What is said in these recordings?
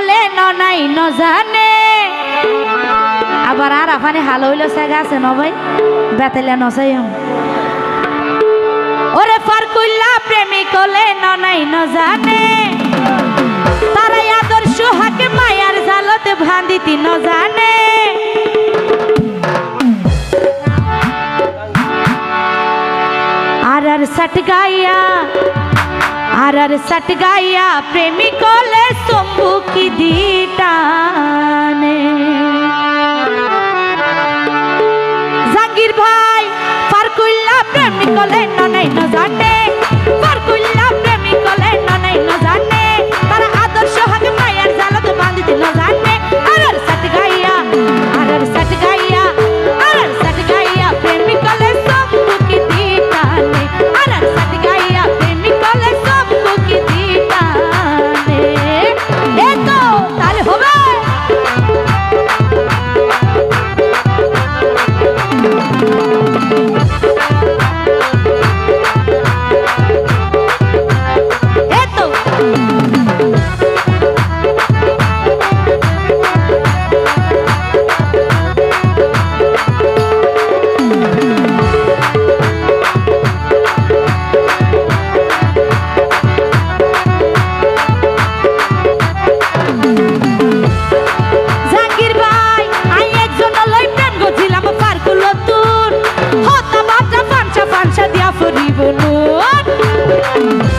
বলে নাই ন জানে। আবার আর আপনি হাল হইল, সেগা আছে ন ভাই? বেতেলে নসাই ওরে ফারকুল্লা প্রেমী কলে নাই ন জানে। তারা আদর্শ, হাকে মায়ার জালতে ভান্দিতি ন জানে। আর আর সট গাইয়া, আর আর সট গাইয়া, প্রেমী কলে সো Nazar.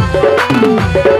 Música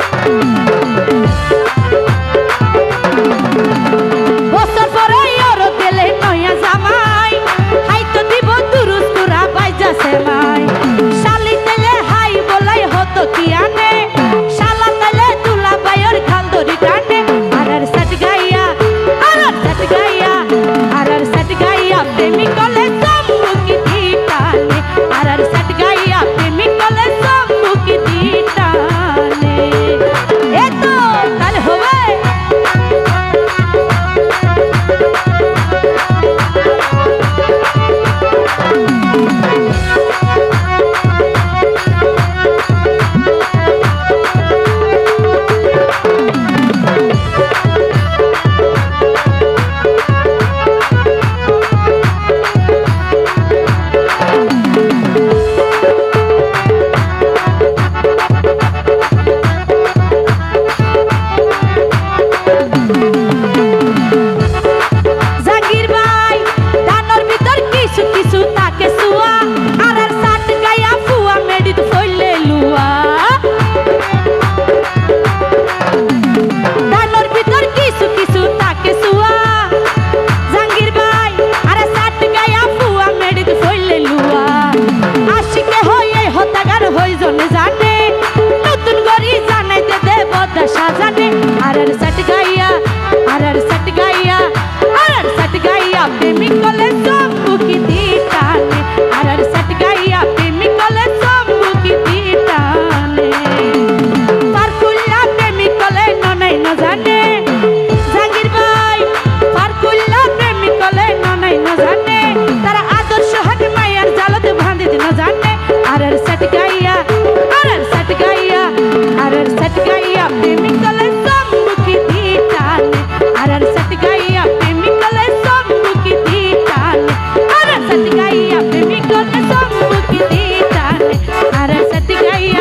se te caía.